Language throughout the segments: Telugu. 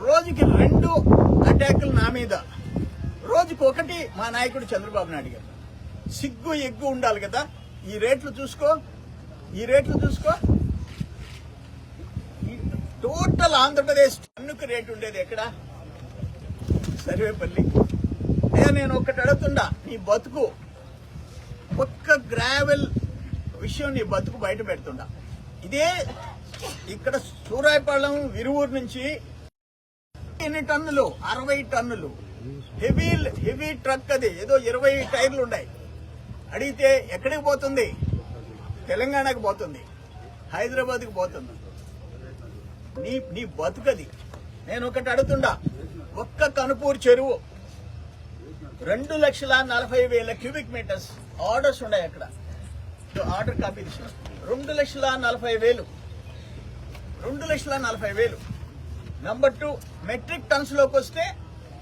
రోజుకి రెండు అటాకులు నా మీద. రోజుకి ఒకటి మా నాయకుడు చంద్రబాబు నాయుడు గారు. సిగ్గు ఎగ్గు ఉండాలి కదా. ఈ రేట్లు చూసుకో ఈ రేట్లు చూసుకో. టోటల్ ఆంధ్రప్రదేశ్ టన్నుకు రేటు ఉండేది ఎక్కడ? సర్వేపల్లి. నేను ఒకటి అడుగుతుండా నీ బతుకు ఒక్క గ్రావెల్ విషయం నీ బతుకు బయట పెడుతుండా ఇదే ఇక్కడ సూరాయపాళెం విరువూరు నుంచి ఎన్ని టన్నులు అరవై టన్నులు. హెవీ హెవీ ట్రక్ అది. ఏదో ఇరవై టైర్లు ఉన్నాయి. అడిగితే ఎక్కడికి పోతుంది? తెలంగాణకు పోతుంది. హైదరాబాద్కి పోతుంది. నీ నీ బతుకది. నేను ఒకటి అడుగుతుండా ఒక్క కనుపూరు చెరువు రెండు లక్షల నలభై వేల క్యూబిక్ మీటర్స్ ఆర్డర్స్ ఉన్నాయి అక్కడ. ఆర్డర్ కాపీ రెండు లక్షల నలభై వేలు. రెండు లక్షల నలభై వేలు. నంబర్ టూ మెట్రిక్ టన్స్లోకి వస్తే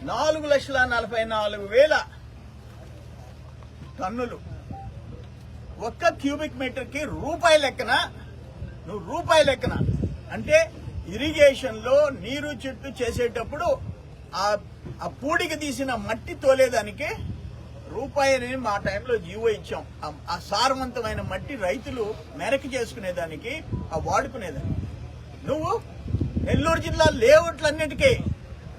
నాలుగు లక్షల నలభై నాలుగు వేల టన్నులు. ఒక్క క్యూబిక్ మీటర్కి రూపాయి లెక్కన నువ్వు రూపాయి లెక్కన. అంటే ఇరిగేషన్లో నీరు చెట్టు చేసేటప్పుడు ఆ ఆ పూడికి తీసిన మట్టి తోలేదానికి రూపాయి అనేది మా టైంలో జీవో ఇచ్చాం. ఆ- ఆ సారవంతమైన మట్టి రైతులు మెరక చేసుకునేదానికి ఆ వాడుకునేదానికి. నువ్వు నెల్లూరు జిల్లా లేఅవుట్లన్నిటికీ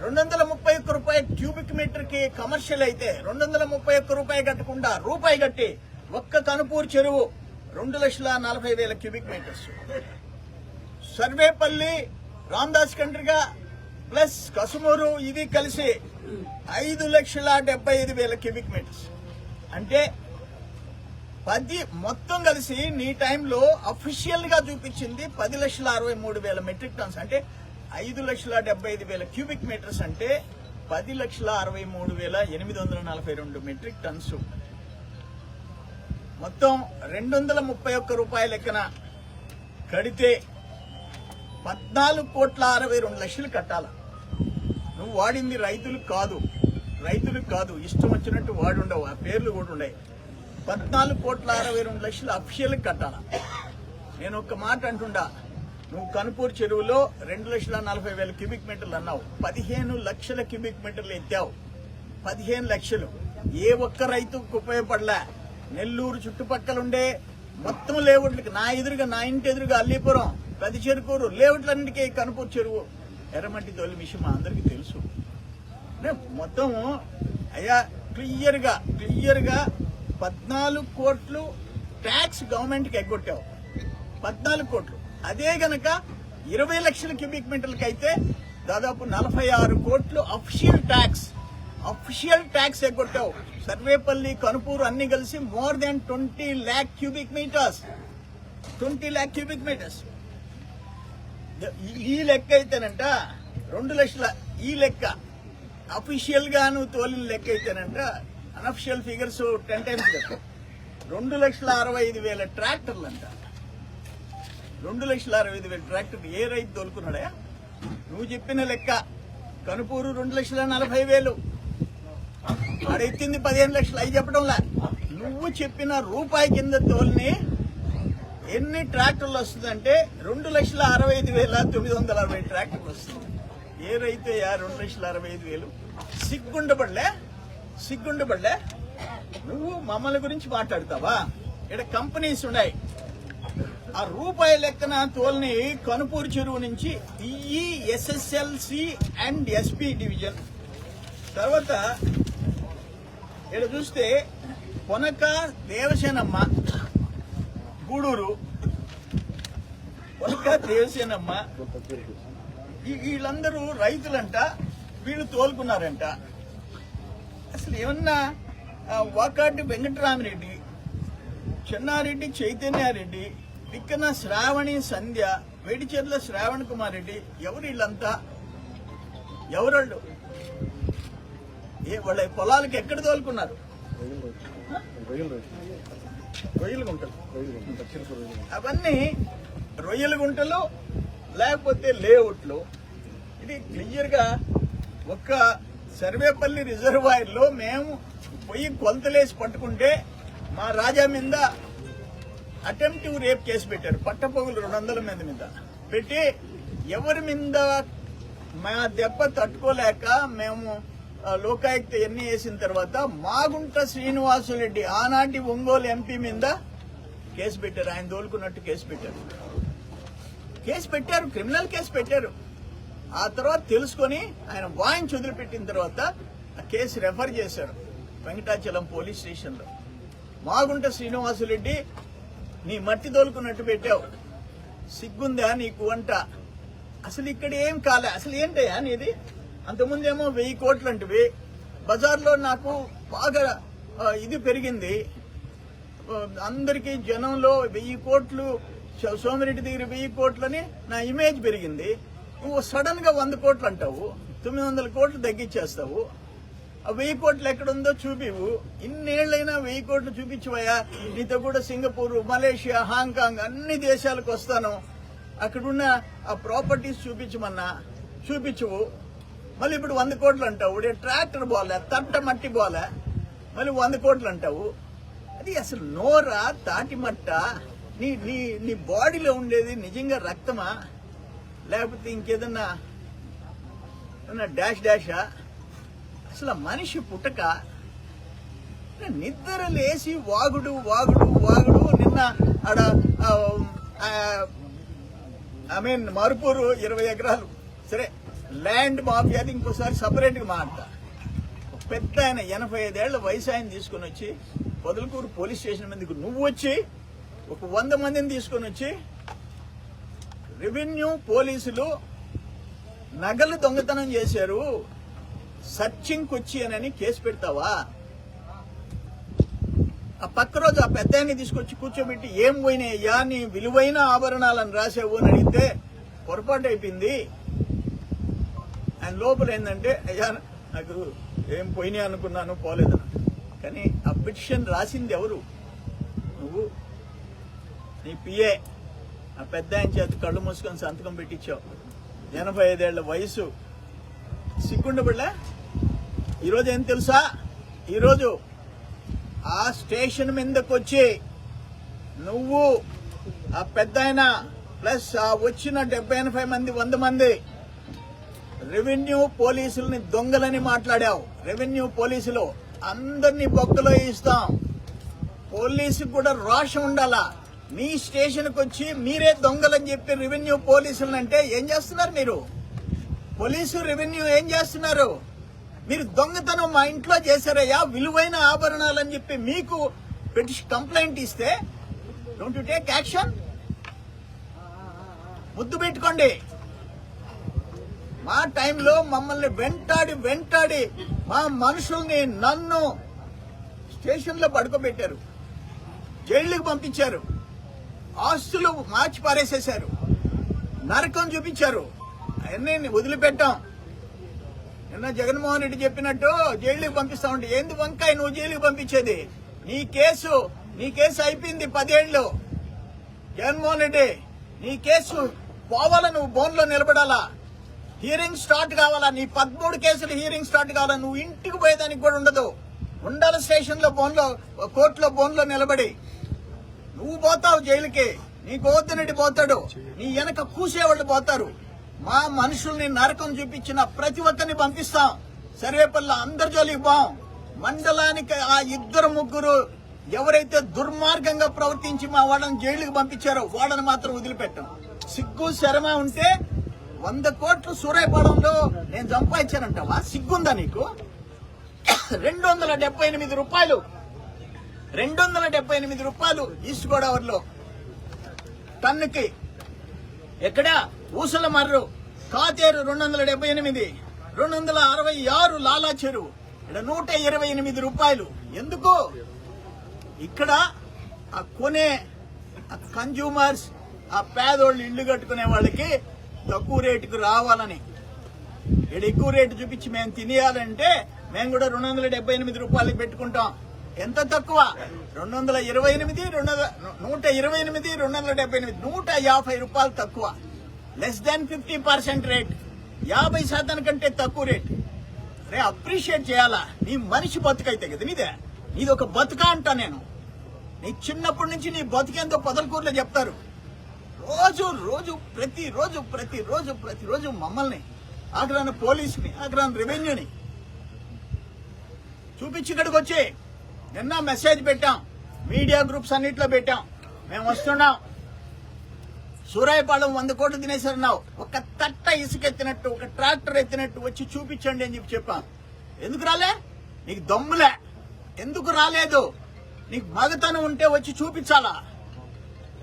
రెండు వందల ముప్పై ఒక్క రూపాయి క్యూబిక్ మీటర్కి కమర్షియల్ అయితే రెండు వందల ముప్పై ఒక్క రూపాయి కట్టకుండా రూపాయి కట్టి ఒక్క కనుపూరు చెరువు రెండు లక్షల నలభై వేల cubic metres. Sarvepalli Ramadas Kandriga plus Kasumuru ఇది కలిసి ఐదు లక్షల డెబ్బై ఐదు వేల క్యూబిక్ మీటర్స్. అంటే పది మొత్తం కలిసి నీ టైంలో అఫీషియల్గా చూపించింది పది లక్షల అరవై మూడు వేల మెట్రిక్ టన్స్. అంటే ఐదు లక్షల డెబ్బై ఐదు వేల క్యూబిక్ మీటర్స్ అంటే పది లక్షల అరవై మూడు వేల ఎనిమిది వందల నలభై రెండు మెట్రిక్ టన్స్. మొత్తం రెండు వందల ముప్పై ఒక్క రూపాయల లెక్కన కడితే పద్నాలుగు కోట్ల అరవై రెండు లక్షలు కట్టాల. నువ్వు వాడింది రైతులకు కాదు. రైతులకు కాదు. ఇష్టం వచ్చినట్టు వాడుండవు. ఆ పేర్లు కూడా ఉన్నాయి పద్నాలుగు కోట్ల అరవై రెండు లక్షలు అఫిషియల్కి కట్టాల? నేను ఒక మాట అంటుండా నువ్వు కనుపూరు చెరువులో రెండు లక్షల నలభై వేల క్యూబిక్ మీటర్లు అన్నావు. పదిహేను లక్షల క్యూబిక్ మీటర్లు ఎత్తావు. పదిహేను లక్షలు. ఏ ఒక్క రైతుకు ఉపయోగపడలే. నెల్లూరు చుట్టుపక్కల ఉండే మొత్తం లేవుట్లకి నా ఎదురుగా నా ఇంటి ఎదురుగా అల్లీపురం పెద్ద చెరుకూరు లేవుట్లన్నిటికీ కనుపూరు చెరువు ఎర్రమట్టి తొలి విషయం మా అందరికీ తెలుసు. మొత్తం అయ్యా క్లియర్గా క్లియర్గా పద్నాలుగు కోట్లు ట్యాక్స్ గవర్నమెంట్కి ఎగ్గొట్టావు. పద్నాలుగు కోట్లు. అదే గనక ఇరవై లక్షల క్యూబిక్ మీటర్లకి అయితే దాదాపు నలభై ఆరు కోట్లు అఫిషియల్ ట్యాక్స్ అఫిషియల్ ట్యాక్స్ ఎగ్గొట్టావు. సర్వేపల్లి కనుపూరు అన్ని కలిసి more than twenty lakh cubic metres. Twenty lakh cubic metres. ఈ- ఈ లెక్క అయితేనంట రెండు లక్షల ఈ లెక్క. అఫీషియల్గా నువ్వు తోలిన లెక్క అయితేనంట అనఫిషియల్ ఫిగర్స్ టెన్ టైమ్స్ రెండు లక్షల అరవై ఐదు వేల ట్రాక్టర్లు అంట. రెండు లక్షల అరవై ఐదు వేల ట్రాక్టర్ ఏ రైతు తోలుకున్నాడా నువ్వు చెప్పిన లెక్క. కనుపూరు రెండు లక్షల నలభై వేలు. వాడెత్తింది పదిహేను లక్షలు. అవి చెప్పడంలా నువ్వు చెప్పిన రూపాయి కింద తోలిని ఎన్ని ట్రాక్టర్లు వస్తుందంటే రెండు లక్షల అరవై ఐదు వేల తొమ్మిది వందల అరవై ట్రాక్టర్లు వస్తుంది ఏ రైతు యా రెండు లక్షల అరవై ఐదు వేలు? సిగ్గుండబడలే? సిగ్గుండబడలే? నువ్వు మమ్మల్ని గురించి మాట్లాడతావా? ఇక్కడ కంపెనీస్ ఉన్నాయి. ఆ రూపాయి లెక్కన తోల్ని కనుపూరు చెరువు నుంచి ఈ ఎస్ఎస్ఎల్సి అండ్ ఎస్పి డివిజన్. తర్వాత ఇక్కడ చూస్తే కొనక దేవసేనమ్మ గూడూరు కొనక దేవసేనమ్మ. వీళ్ళందరూ రైతులంట వీళ్ళు తోలుకున్నారంట. అసలు ఏమన్నా వాకాటి వెంకటరామిరెడ్డి చెన్నారెడ్డి చైతన్యారెడ్డి విక్కన శ్రావణి సంధ్య వేడిచెర్ల శ్రావణ్ కుమార్ రెడ్డి ఎవరు వీళ్ళంతా? ఎవరళ్ళు? ఏ వాళ్ళ పొలాలకు ఎక్కడ తోలుకున్నారు? రొయ్యలు అవన్నీ రొయ్యల గుంటలు లేకపోతే లేఅవుట్లు. ఇది క్లియర్గా ఒక్క సర్వేపల్లి రిజర్వాయర్లో మేము పోయి కొలతలేసి పట్టుకుంటే మా రాజా మీద అటెంప్టివ్ రేప్ కేసు పెట్టారు. పట్టపొగులు రెండు వందల మంది మీద. పెట్టి ఎవరి మీద మా దెబ్బ తట్టుకోలేక మేము లోకాయుక్త ఎన్ని వేసిన తర్వాత మాగుంట శ్రీనివాసులరెడ్డి ఆనాటి ఒంగోలు ఎంపీ మీద కేసు పెట్టారు. ఆయన దోలుకున్నట్టు కేసు పెట్టారు. కేసు పెట్టారు క్రిమినల్ కేసు పెట్టారు. ఆ తర్వాత తెలుసుకొని ఆయన వాయించి వదిలిపెట్టిన తర్వాత ఆ కేసు రెఫర్ చేశారు వెంకటాచలం పోలీస్ స్టేషన్లో. మాగుంట శ్రీనివాసులరెడ్డి నీ మట్టి తోలుకున్నట్టు పెట్టావు. సిగ్గుందా నీకు? వంట అసలు ఇక్కడ ఏం కాలే? అసలు ఏంటయ్యా నీది? అంతకుముందేమో వెయ్యి కోట్లు అంటివి బజార్లో నాకు బాగా ఇది పెరిగింది. అందరికీ జనంలో వెయ్యి కోట్లు సోమిరెడ్డి దగ్గర వెయ్యి కోట్లని నా ఇమేజ్ పెరిగింది. నువ్వు సడన్గా వంద కోట్లు అంటావు తొమ్మిది వందల కోట్లు తగ్గించేస్తావు. ఆ వెయ్యి కోట్లు ఎక్కడుందో చూపివు ఇన్నేళ్ళైనా వెయ్యి కోట్లు చూపించవయ్యా. నీతో కూడా సింగపూర్ మలేషియా హాంకాంగ్ అన్ని దేశాలకు వస్తాను. అక్కడున్న ఆ ప్రాపర్టీస్ చూపించమన్నా. చూపించవు. మళ్ళీ ఇప్పుడు వంద కోట్లు అంటావు. ట్రాక్టర్ బోలే తట్ట మట్టి బోలే. మళ్ళీ వంద కోట్లు అంటావు. అది అసలు నోరా తాటి మట్ట? నీ నీ నీ బాడీలో ఉండేది నిజంగా రక్తమా? లేకపోతే ఇంకేదన్నా ఏదన్నా డాష్ డాషా? అసలు మనిషి పుట్టక నిద్ర లేచి వాగుడు వాగుడు వాగుడు నిన్న ఆడ ఐ మీన్ మరుపూరు ఇరవై ఎకరాలు. సరే ల్యాండ్ మాఫియాది ఇంకోసారి సపరేట్గా మాట్లా పెద్ద ఆయన ఎనభై ఐదేళ్ళ వయసు ఆయన తీసుకొని వచ్చి పొదలకూరు పోలీస్ స్టేషన్ మీదకి నువ్వు వచ్చి ఒక వంద మందిని తీసుకొని వచ్చి రెవెన్యూ పోలీసులు నగలు దొంగతనం చేశారు. సర్చింగ్ వచ్చి అని కేసు పెడతావా? ఆ పక్క రోజు ఆ పెద్దాయన్ని తీసుకొచ్చి కూర్చోబెట్టి ఏం పోయినాయ్యా నీ విలువైన ఆభరణాలను రాసావు అని అడిగితే పొరపాటు అయిపోయింది. ఆయన లోపల ఏంటంటే అయ్యా నాకు ఏం పోయినాయి అనుకున్నాను పోలేదు కానీ ఆ పిటిషన్ రాసింది ఎవరు? నువ్వు. నీ పిఏ ఆ పెద్ద ఆయన చేతి కళ్ళు మూసుకొని సంతకం పెట్టించావు ఎనభై ఐదేళ్ళ వయసు. సిగ్గుండబడలే? ఈరోజు ఏం తెలుసా? ఈరోజు ఆ స్టేషన్ మీదకి వచ్చి నువ్వు ఆ పెద్ద ఆయన ప్లస్ ఆ వచ్చిన డెబ్బై ఎనభై మంది వంద మంది రెవెన్యూ పోలీసుల్ని దొంగలని మాట్లాడావు. రెవెన్యూ పోలీసులు అందరినీ బొక్కలో ఇస్తాం పోలీసుకు కూడా రోషం ఉండాలా? మీ స్టేషన్కి వచ్చి మీరే దొంగలని చెప్పి రెవెన్యూ పోలీసులు అంటే ఏం చేస్తున్నారు మీరు? పోలీసు రెవెన్యూ ఏం చేస్తున్నారు? మీరు దొంగతనం మా ఇంట్లో చేశారయ్యా విలువైన ఆభరణాలని చెప్పి మీకు పిటిషన్ కంప్లైంట్ ఇస్తే డోంట్ యు టేక్ యాక్షన్ ముద్దు పెట్టుకోండి. మా టైంలో మమ్మల్ని వెంటాడి వెంటాడి మా మనుషుల్ని నన్ను స్టేషన్లో పడుకోబెట్టారు. జైళ్ళకి పంపించారు. ఆస్తులు మార్చి పారేసేశారు. నరకం చూపించారు. అవన్నీ వదిలిపెట్టాం. నిన్న జగన్మోహన్ రెడ్డి చెప్పినట్టు జైలుకి పంపిస్తా ఉండే ఏంది వంకాయ నువ్వు జైలుకి పంపించేది? నీ కేసు నీ కేసు అయిపోయింది పదేళ్ళు. జగన్మోహన్ రెడ్డి నీ కేసు పోవాలా? నువ్వు బోన్లో నిలబడాలా? హీరింగ్ స్టార్ట్ కావాలా? నీ పదమూడు కేసులు హీరింగ్ స్టార్ట్ కావాలా? నువ్వు ఇంటికి పోయేదానికి కూడా ఉండదు. ఉండాల స్టేషన్లో బోన్లో కోర్టులో బోన్లో నిలబడి నువ్వు పోతావు జైలుకి నీ గోవర్ధనుడి పోతాడు నీ వెనక కూసేవాళ్ళు పోతారు. మా మనుషుల్ని నరకం చూపించిన ప్రతి ఒక్కరిని పంపిస్తాం. సర్వేపల్లి అందరి జోలికి పోం. మండలానికి ఆ ఇద్దరు ముగ్గురు ఎవరైతే దుర్మార్గంగా ప్రవర్తించి మా వాళ్ళని జైలుకి పంపించారో వాళ్ళని మాత్రం వదిలిపెట్టాం. సిగ్గు శరమ ఉంటే వంద కోట్లు సూర్యపాడంలో నేను సంపాదించానంటావా? సిగ్గుందా నీకు? రెండు వందల డెబ్బై ఎనిమిది రూపాయలు రెండు వందల డెబ్బై ఎనిమిది రూపాయలు ఈస్ట్ గోదావరిలో. టన్నుకి ఎక్కడ? ఊసల మర్రు కాతేరు రెండు వందల డెబ్బై ఎనిమిది రెండు వందల అరవై ఆరు లాలా చెరువు ఇక్కడ నూట ఇరవై ఎనిమిది రూపాయలు. ఎందుకు? ఇక్కడ ఆ కొనే కన్జ్యూమర్స్ ఆ పేదోళ్ళు ఇల్లు కట్టుకునే వాళ్ళకి తక్కువ రేటుకు రావాలని. ఇక్కడ ఎక్కువ రేటు చూపించి మేము తినేయాలంటే మేము కూడా రెండు వందల డెబ్బై ఎనిమిది రూపాయలకి పెట్టుకుంటాం. ఎంత తక్కువ? రెండు వందల ఇరవై ఎనిమిది రెండు వందల నూట ఇరవై ఎనిమిది రెండు వందల డెబ్బై ఎనిమిది. నూట యాభై రూపాయలు తక్కువ. Less than fifty percent rate యాభై శాతం కంటే తక్కువ రేట్ రే అప్రిషియేట్ చేయాలా? నీ మనిషి బతుకైతే కదా నీదే. నీది ఒక బతుక అంటా నేను. నీ చిన్నప్పటి నుంచి నీ బతుకేందో పొదలకూరులో చెప్తారు. రోజు రోజు ప్రతి రోజు ప్రతి రోజు ప్రతి రోజు మమ్మల్ని ఆగ్రాన పోలీస్ని ఆఖరాన రెవెన్యూని చూపించి ఇక్కడికి వచ్చే నిన్న మెసేజ్ పెట్టాం. మీడియా గ్రూప్స్ అన్నిట్లో పెట్టాం. మేము వస్తున్నాం. సూరాయపాలెం వంద కోట్లు తినేసారన్నావు ఒక తట్ట ఇసుక ఎత్తినట్టు ఒక ట్రాక్టర్ ఎత్తినట్టు వచ్చి చూపించండి అని చెప్పి చెప్పాం. ఎందుకు రాలే? నీకు దమ్ములే. ఎందుకు రాలేదు? నీకు మగతనం ఉంటే వచ్చి చూపించాలా?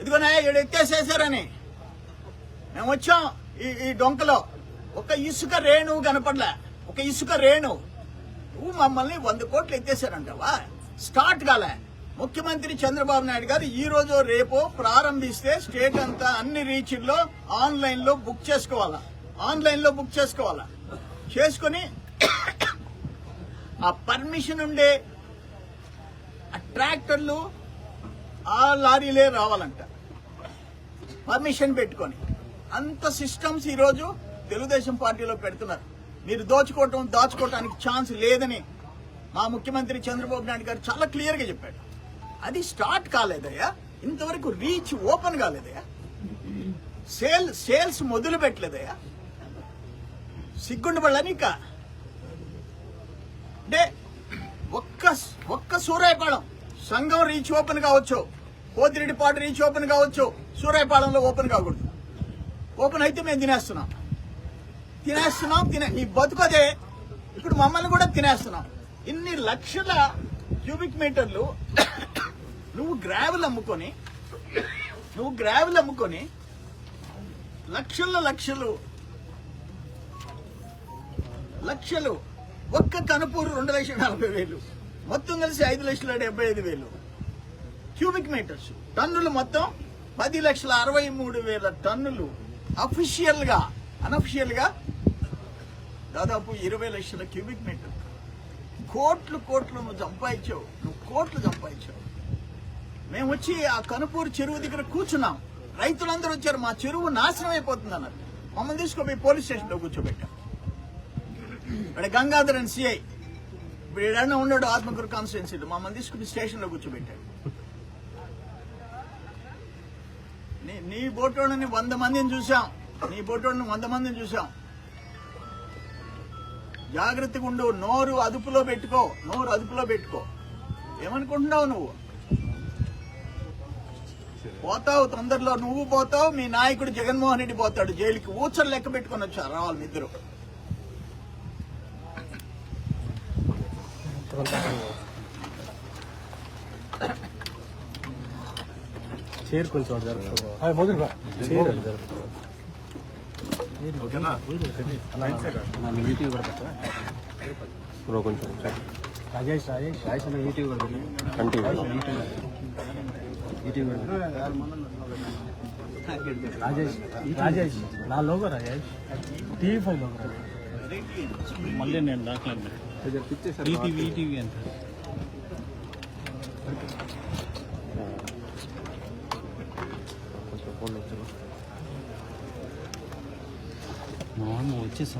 ఇదిగోనా ఈడు ఎత్తేసేసారని. మేము వచ్చాం ఈ ఈ డొంకలో. ఒక ఇసుక రేణువు కనపడలే. ఒక ఇసుక రేణు నువ్వు మమ్మల్ని వంద కోట్లు ఎత్తేసారంటావా స్టార్ట్ కాలే. ముఖ్యమంత్రి చంద్రబాబు నాయుడు గారు ఈ రోజు రేపు ప్రారంభిస్తే స్టేట్ అంతా అన్ని రీచ్ల్లో ఆన్లైన్లో బుక్ చేసుకోవాలా? ఆన్లైన్లో బుక్ చేసుకోవాలా? చేసుకుని ఆ పర్మిషన్ ఉండే ఆ ట్రాక్టర్లు ఆ లారీలే రావాలంట. పర్మిషన్ పెట్టుకొని. అంత సిస్టమ్స్ ఈరోజు తెలుగుదేశం పార్టీలో పెడుతున్నారు. మీరు దోచుకోవటం దాచుకోవటానికి ఛాన్స్ లేదని మా ముఖ్యమంత్రి చంద్రబాబు నాయుడు గారు చాలా క్లియర్గా చెప్పాడు. అది స్టార్ట్ కాలేదయ్యా. ఇంతవరకు రీచ్ ఓపెన్ కాలేదయ్యా. సేల్ సేల్స్ మొదలు పెట్టలేదయ్యా. సిగ్గుండబళ్ళ ఇంకా అంటే ఒక్క ఒక్క సూరాయపాలెం సంఘం రీచ్ ఓపెన్ కావచ్చు. కోతిరెడ్డిపాటు రీచ్ ఓపెన్ కావచ్చు. సూరాయపాలెంలో ఓపెన్ కాకూడదు. ఓపెన్ అయితే మేము తినేస్తున్నాం. తినేస్తున్నాం తినే నీ బతుకదే ఇప్పుడు మమ్మల్ని కూడా తినేస్తున్నాం. ఇన్ని లక్షల క్యూబిక్ మీటర్లు నువ్వు గ్రావెల్ అమ్ముకొని నువ్వు గ్రావెల్ అమ్ముకొని లక్షల లక్షలు లక్షలు ఒక్క కనుపూరు రెండు లక్షల నలభై వేలు మొత్తం కలిసి ఐదు లక్షల డెబ్బై ఐదు వేలు. క్యూబిక్ మీటర్స్ టన్నులు మొత్తం పది లక్షల అరవై మూడు వేల టన్నులు. అఫీషియల్గా అనఫిషియల్గా దాదాపు ఇరవై లక్షల క్యూబిక్ మీటర్. కోట్లు కోట్లు నువ్వు సంపాదించావు. నువ్వు కోట్లు సంపాదించావు. మేము వచ్చి ఆ కనుపూరు చెరువు దగ్గర కూర్చున్నాం. రైతులందరూ వచ్చారు. మా చెరువు నాశనం అయిపోతుంది అన్నారు. మమ్మల్ని తీసుకుపోయి పోలీస్ స్టేషన్లో కూర్చోబెట్టాం ఇక్కడ గంగాధరన్ సిఐ ఇప్పుడు ఏడన్నా ఉన్నాడు ఆత్మకూరు కాన్స్టిట్యున్సీలో. మమ్మల్ని తీసుకుని స్టేషన్లో కూర్చోబెట్టాడు. నీ నీ బోటోడిని వంద మందిని చూసాం నీ బోటోడిని వంద మందిని చూసాం జాగ్రత్తగా ఉండు. నోరు అదుపులో పెట్టుకో. నోరు అదుపులో పెట్టుకో. ఏమనుకుంటున్నావు నువ్వు? పోతావు తొందరలో. నువ్వు పోతావు మీ నాయకుడు జగన్మోహన్ రెడ్డి పోతాడు జైలుకి. ఊచలు లెక్క పెట్టుకుని వచ్చారు రావాలి ఇద్దరు. చైర్ కొంచెం బ్రో కొంచెం రాజేష్ రాజేష్ రాజేష్ అన్న యూట్యూబ్ కూడా పెట్టు. అంటే యూట్యూబ్ యూట్యూబ్ కూడా పెట్టు. రాజేష్ రాజేష్ నా logo Rajesh TV five logo మళ్ళీ నేను దాంట్లో ఈటీవీ ఈటీవీ అంట కొంచెం ఫోన్ వచ్చాను No, no, just